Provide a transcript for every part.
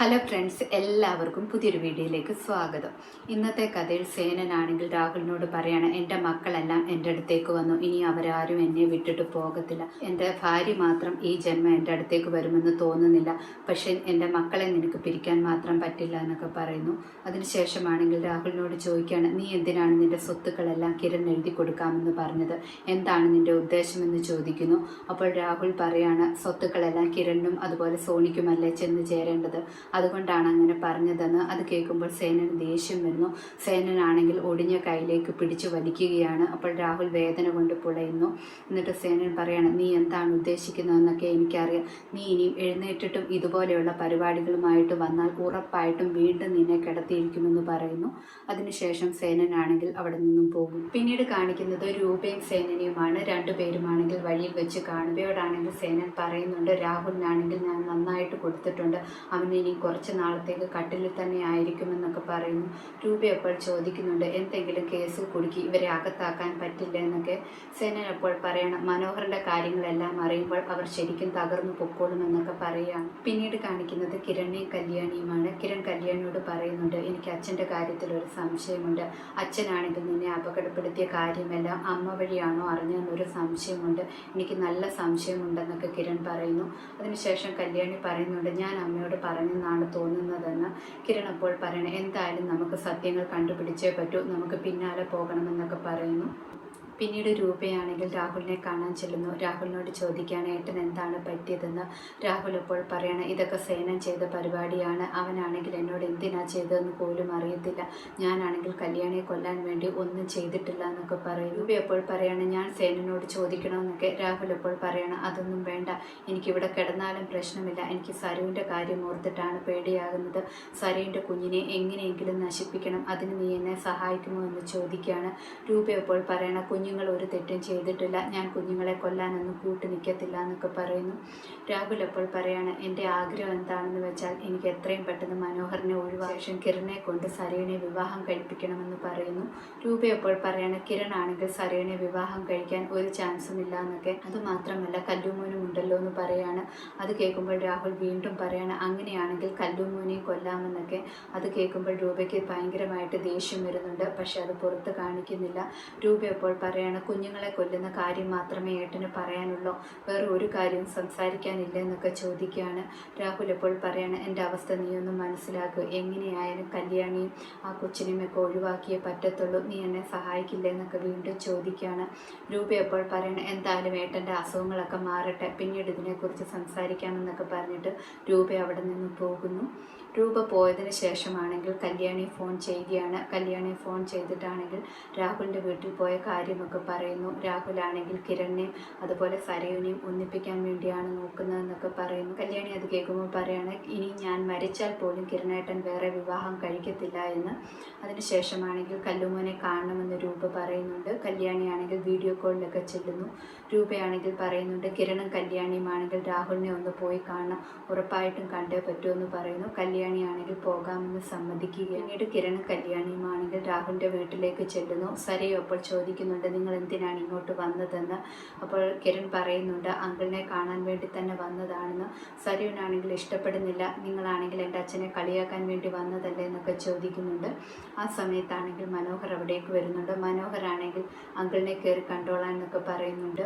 Hello friends എല്ലാവർക്കും പുതിയൊരു വീഡിയോയിലേക്ക് സ്വാഗതം. ഇന്നത്തെ കഥയിൽ സേനനാണെങ്കിൽ രാഹുലിനോട് പറയാണ് എന്റെ മക്കളെല്ലാം എന്റെ അടുത്തേക്ക് വന്നു. ഇനി അവരാരും എന്നെ വിട്ടിട്ട് പോകത്തില്ല. എന്റെ ഭാര്യ മാത്രം ഈ ജന്മം എന്റെ അടുത്തേക്ക് വരുമെന്ന് തോന്നുന്നില്ല. പക്ഷേ എന്റെ മക്കളെ നിനക്ക് പിരിക്കാൻ മാത്രം പറ്റില്ല എന്നൊക്കെ പറയുന്നു. അതിനുശേഷമാണെങ്കിൽ രാഹുലിനോട് ചോദിക്കുകയാണ് നീ എന്തിനാണ് നിന്റെ സ്വത്തുക്കളെല്ലാം കിരൺ എഴുതി കൊടുക്കാമെന്ന് പറഞ്ഞത്? എന്താണ് നിന്റെ ഉദ്ദേശമെന്ന് ചോദിക്കുന്നു. അപ്പോൾ രാഹുൽ പറയാണ് സ്വത്തുക്കളെല്ലാം കിരണിനും അതുപോലെ സോണിക്കുമല്ലേ ചെന്ന് ചേരേണ്ടത്? അതുകൊണ്ടാണ് അങ്ങനെ പറഞ്ഞതെന്ന് അത് കേൾക്കുമ്പോൾ സേനന് ദേഷ്യം വരുന്നു. സേനനാണെങ്കിൽ ഒടിഞ്ഞ കൈയിലേക്ക് പിടിച്ചു വലിക്കുകയാണ്. അപ്പോൾ രാഹുൽ വേദന കൊണ്ട് പുളയുന്നു. എന്നിട്ട് സേനൻ പറയാണ് നീ എന്താണ് ഉദ്ദേശിക്കുന്നതെന്നൊക്കെ എനിക്കറിയാം. നീ ഇനിയും എഴുന്നേറ്റിട്ടും ഇതുപോലെയുള്ള പരിപാടികളുമായിട്ട് വന്നാൽ ഉറപ്പായിട്ടും വീണ്ടും നിന്നെ കിടത്തിയിരിക്കുമെന്ന് പറയുന്നു. അതിനുശേഷം സേനനാണെങ്കിൽ അവിടെ നിന്നും പോകും. പിന്നീട് കാണിക്കുന്നത് രൂപയും സേനനെയുമാണ്. രണ്ടുപേരുമാണെങ്കിൽ വഴിയിൽ വെച്ച് കാണുകയോടാണെങ്കിൽ സേനൻ പറയുന്നുണ്ട് രാഹുലിനാണെങ്കിൽ ഞാൻ നന്നായിട്ട് കൊടുത്തിട്ടുണ്ട്. അവൻ ഇനി കുറച്ച് നാളത്തേക്ക് കട്ടിലിൽ തന്നെ ആയിരിക്കുമെന്നൊക്കെ പറയുന്നു. രൂപ ചോദിക്കുന്നുണ്ട്. എന്തെങ്കിലും കേസിൽ കുടുക്കി ഇവരെ അകത്താക്കാൻ പറ്റില്ല എന്നൊക്കെ സേനൻ അപ്പോൾ പറയണം. മനോഹറിന്റെ കാര്യങ്ങളെല്ലാം അറിയുമ്പോൾ അവർ ശരിക്കും തകർന്നു പൊക്കോളും എന്നൊക്കെ പറയുകയാണ് പിന്നീട് കാണിക്കുന്നത് കിരണിനെയും കല്യാണിയുമാണ്. കിരൺ കല്യാണിയോട് പറയുന്നുണ്ട് എനിക്ക് അച്ഛന്റെ കാര്യത്തിൽ ഒരു സംശയമുണ്ട്. അച്ഛനാണെങ്കിൽ നിന്നെ അപകടപ്പെടുത്തിയ കാര്യമെല്ലാം അമ്മ വഴിയാണോ അറിഞ്ഞതെന്നൊരു സംശയമുണ്ട്. എനിക്ക് നല്ല സംശയമുണ്ടെന്നൊക്കെ കിരൺ പറയുന്നു. അതിനുശേഷം കല്യാണി പറയുന്നുണ്ട് ഞാൻ അമ്മയോട് പറഞ്ഞെന്നാണ് തോന്നുന്നതെന്ന്. കിരൺ അപ്പോൾ പറയണേ എന്തായാലും നമുക്ക് സത്യങ്ങൾ കണ്ടുപിടിച്ചേ പറ്റൂ. നമുക്ക് പിന്നാലെ പോകണമെന്നൊക്കെ പറയുന്നു. പിന്നീട് രൂപയാണെങ്കിൽ രാഹുലിനെ കാണാൻ ചെല്ലുന്നു. രാഹുലിനോട് ചോദിക്കുകയാണ് ഏട്ടൻ എന്താണ് പറ്റിയതെന്ന്? രാഹുൽ അപ്പോൾ പറയണം ഇതൊക്കെ സേനൻ ചെയ്ത പരിപാടിയാണ്. അവനാണെങ്കിൽ എന്നോട് എന്തിനാ ചെയ്തതെന്ന് പോലും അറിയത്തില്ല. ഞാനാണെങ്കിൽ കല്യാണിയെ കൊല്ലാൻ വേണ്ടി ഒന്നും ചെയ്തിട്ടില്ല എന്നൊക്കെ പറയും. രൂപ അപ്പോൾ പറയണം ഞാൻ സേനനോട് ചോദിക്കണമെന്നൊക്കെ. രാഹുൽ അപ്പോൾ പറയണം അതൊന്നും വേണ്ട. എനിക്കിവിടെ കിടന്നാലും പ്രശ്നമില്ല. എനിക്ക് സരുവിന്റെ കാര്യം ഓർത്തിട്ടാണ് പേടിയാകുന്നത്. സരുവിന്റെ കുഞ്ഞിനെ എങ്ങനെയെങ്കിലും നശിപ്പിക്കണം. അതിന് നീ എന്നെ സഹായിക്കുമോ? എന്ന് ചോദിക്കുകയാണ്. രൂപ അപ്പോൾ പറയണ കുഞ്ഞുങ്ങൾ ഒരു തെറ്റും ചെയ്തിട്ടില്ല. ഞാൻ കുഞ്ഞുങ്ങളെ കൊല്ലാനൊന്നും കൂട്ടു നിൽക്കത്തില്ല എന്നൊക്കെ പറയുന്നു. രാഹുൽ അപ്പോൾ പറയാണ് എന്റെ ആഗ്രഹം എന്താണെന്ന് വെച്ചാൽ എനിക്ക് എത്രയും പെട്ടെന്ന് മനോഹറിനെ ഒഴിവാശം കിരണിനെ കൊണ്ട് സരയനെ വിവാഹം കഴിപ്പിക്കണമെന്ന് പറയുന്നു. രൂപ അപ്പോൾ പറയാണ് കിരൺ ആണെങ്കിൽ സരയനെ വിവാഹം കഴിക്കാൻ ഒരു ചാൻസും ഇല്ല എന്നൊക്കെ. അത് മാത്രമല്ല കല്ലുമോനും ഉണ്ടല്ലോ എന്ന് പറയാണ്. അത് കേൾക്കുമ്പോൾ രാഹുൽ വീണ്ടും പറയാണ് അങ്ങനെയാണെങ്കിൽ കല്ലുമോനെയും കൊല്ലാമെന്നൊക്കെ. അത് കേൾക്കുമ്പോൾ രൂപയ്ക്ക് ഭയങ്കരമായിട്ട് ദേഷ്യം വരുന്നുണ്ട് പക്ഷെ അത് പുറത്ത് കാണിക്കുന്നില്ല. രൂപ അപ്പോൾ പറയാണ് കുഞ്ഞുങ്ങളെ കൊല്ലുന്ന കാര്യം മാത്രമേ ഏട്ടന് പറയാനുള്ളൂ. വേറെ ഒരു കാര്യം സംസാരിക്കാനില്ല എന്നൊക്കെ ചോദിക്കുകയാണ്. രാഹുൽ എപ്പോൾ പറയാണ് എന്റെ അവസ്ഥ നീ ഒന്ന് മനസ്സിലാക്കുക എങ്ങനെയായാലും കല്യാണിയും ആ കൊച്ചിനെയും ഒക്കെ ഒഴിവാക്കിയേ പറ്റത്തുള്ളൂ. നീ എന്നെ സഹായിക്കില്ല എന്നൊക്കെ വീണ്ടും ചോദിക്കുകയാണ്. രൂപ എപ്പോൾ പറയണം എന്തായാലും ഏട്ടന്റെ അസുഖങ്ങളൊക്കെ മാറട്ടെ. പിന്നീട് ഇതിനെക്കുറിച്ച് സംസാരിക്കാമെന്നൊക്കെ പറഞ്ഞിട്ട് രൂപ അവിടെ നിന്ന് പോകുന്നു. രൂപ പോയതിന് ശേഷമാണെങ്കിൽ കല്യാണി ഫോൺ ചെയ്യുകയാണ്. കല്യാണി ഫോൺ ചെയ്തിട്ടാണെങ്കിൽ രാഹുലിന്റെ വീട്ടിൽ പോയ കാര്യമൊക്കെ പറയുന്നു. രാഹുലാണെങ്കിൽ കിരണിനെയും അതുപോലെ സരയുനെയും ഒന്നിപ്പിക്കാൻ വേണ്ടിയാണ് നോക്കുന്നതെന്നൊക്കെ പറയുന്നു. കല്യാണി അത് കേൾക്കുമ്പോൾ പറയാണ് ഇനി ഞാൻ മരിച്ചാൽ പോലും കിരണേട്ടൻ വേറെ വിവാഹം കഴിക്കത്തില്ല എന്ന്. അതിനുശേഷമാണെങ്കിൽ കല്ലുമോനെ കാണണമെന്ന് രൂപ പറയുന്നുണ്ട്. കല്യാണിയാണെങ്കിൽ വീഡിയോ കോളിലൊക്കെ ചെല്ലുന്നു. രൂപയാണെങ്കിൽ പറയുന്നുണ്ട് കിരണും കല്യാണിയുമാണെങ്കിൽ രാഹുലിനെ ഒന്ന് പോയി കാണണം. ഉറപ്പായിട്ടും കണ്ടേ പറ്റുമെന്ന് പറയുന്നു. കല്യാണിയാണെങ്കിൽ പോകാമെന്ന് സമ്മതിക്കുക പിന്നീട് കിരണും കല്യാണിയുമാണെങ്കിൽ രാഹുലിന്റെ വീട്ടിലേക്ക് ചെല്ലുന്നു. സരയോ അപ്പോൾ ചോദിക്കുന്നുണ്ട് നിങ്ങൾ എന്തിനാണ് ഇങ്ങോട്ട് വന്നതെന്ന് അപ്പോൾ കിരൺ പറയുന്നുണ്ട് അങ്കിളിനെ കാണാൻ വേണ്ടി തന്നെ വന്നതാണെന്ന്. സരുവിനാണെങ്കിൽ ഇഷ്ടപ്പെടുന്നില്ല. നിങ്ങളാണെങ്കിൽ എന്റെ അച്ഛനെ കളിയാക്കാൻ വേണ്ടി വന്നതല്ലേ? എന്നൊക്കെ ചോദിക്കുന്നുണ്ട്. ആ സമയത്താണെങ്കിൽ മനോഹർ അവിടേക്ക് വരുന്നുണ്ട്. മനോഹറാണെങ്കിൽ അങ്കിളിനെ കയറി കണ്ടോളാൻ എന്നൊക്കെ പറയുന്നുണ്ട്.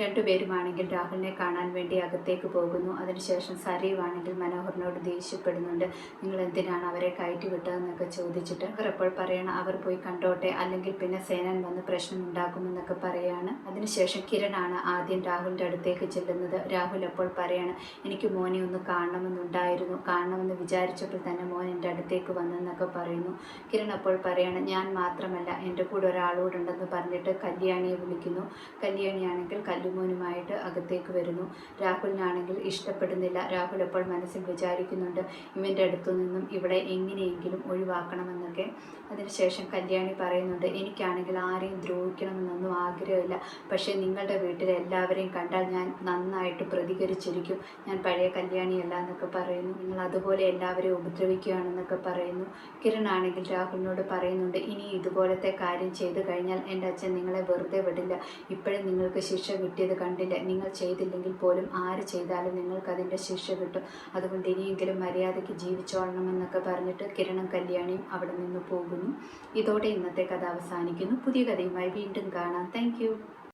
രണ്ടുപേരുമാണെങ്കിൽ രാഹുലിനെ കാണാൻ വേണ്ടി അകത്തേക്ക് പോകുന്നു. അതിനുശേഷം സരീവാണെങ്കിൽ മനോഹറിനോട് ദേഷ്യപ്പെടുന്നുണ്ട്. നിങ്ങൾ എന്തിനാണ് അവരെ കയറ്റി വിട്ടതെന്നൊക്കെ ചോദിച്ചിട്ട് അവർ അപ്പോൾ പറയണം അവർ പോയി കണ്ടോട്ടെ അല്ലെങ്കിൽ പിന്നെ സേനൻ വന്ന് പ്രശ്നം ഉണ്ടാക്കുമെന്നൊക്കെ പറയാണ്. അതിനുശേഷം കിരണാണ് ആദ്യം രാഹുലിന്റെ അടുത്തേക്ക് ചെല്ലുന്നത്. രാഹുൽ അപ്പോൾ പറയാണ് എനിക്ക് മോനെ ഒന്ന് കാണണമെന്നുണ്ടായിരുന്നു. കാണണമെന്ന് വിചാരിച്ചപ്പോൾ തന്നെ മോൻ എന്റെ അടുത്തേക്ക് വന്നെന്നൊക്കെ പറയുന്നു. കിരൺ അപ്പോൾ പറയാണ് ഞാൻ മാത്രമല്ല എന്റെ കൂടെ ഒരാളോടുണ്ടെന്ന് പറഞ്ഞിട്ട് കല്യാണിയെ വിളിക്കുന്നു. കല്യാണിയാണെങ്കിൽ കല്ലുമോനുമായിട്ട് അകത്തേക്ക് വരുന്നു. രാഹുലിനാണെങ്കിൽ ഇഷ്ടപ്പെടുന്നില്ല. രാഹുൽ അപ്പോൾ മനസ്സിൽ വിചാരിക്കുന്നുണ്ട് ഇവന്റെ അടുത്തു നിന്നും ഇവിടെ എങ്ങനെയെങ്കിലും ഒഴിവാക്കണമെന്നൊക്കെ. അതിനുശേഷം കല്യാണി പറയുന്നുണ്ട് എനിക്കാണെങ്കിൽ ആരെയും ദ്രോഹിക്കണമെന്നൊന്നും ആഗ്രഹമില്ല. പക്ഷേ നിങ്ങളുടെ വീട്ടിലെ എല്ലാവരെയും കണ്ടാൽ ഞാൻ നന്നായിട്ട് പ്രതികരിച്ചിരിക്കും. ഞാൻ പഴയ കല്യാണിയല്ല എന്നൊക്കെ പറയുന്നു. നിങ്ങൾ അതുപോലെ എല്ലാവരെയും ഉപദ്രവിക്കുകയാണെന്നൊക്കെ പറയുന്നു. കിരൺ ആണെങ്കിൽ രാഹുലിനോട് പറയുന്നുണ്ട് ഇനി ഇതുപോലത്തെ കാര്യം ചെയ്തു കഴിഞ്ഞാൽ എന്റെ അച്ഛൻ നിങ്ങളെ വെറുതെ വിടില്ല. ഇപ്പോഴും നിങ്ങൾക്ക് ശിക്ഷ കിട്ടിയത് കണ്ടില്ല. നിങ്ങൾ ചെയ്തില്ലെങ്കിൽ പോലും ആര് ചെയ്താലും നിങ്ങൾക്ക് അതിന്റെ ശിക്ഷ കിട്ടും. അതുകൊണ്ട് ഇനിയെങ്കിലും മര്യാദയ്ക്ക് ജീവിച്ചോളണമെന്നൊക്കെ പറഞ്ഞിട്ട് കിരണം കല്യാണിയും അവിടെ നിന്ന് പോകുന്നു. ഇതോടെ ഇന്നത്തെ കഥ അവസാനിക്കുന്നു. പുതിയ കഥയുമായി വീണ്ടും കാണാം. താങ്ക്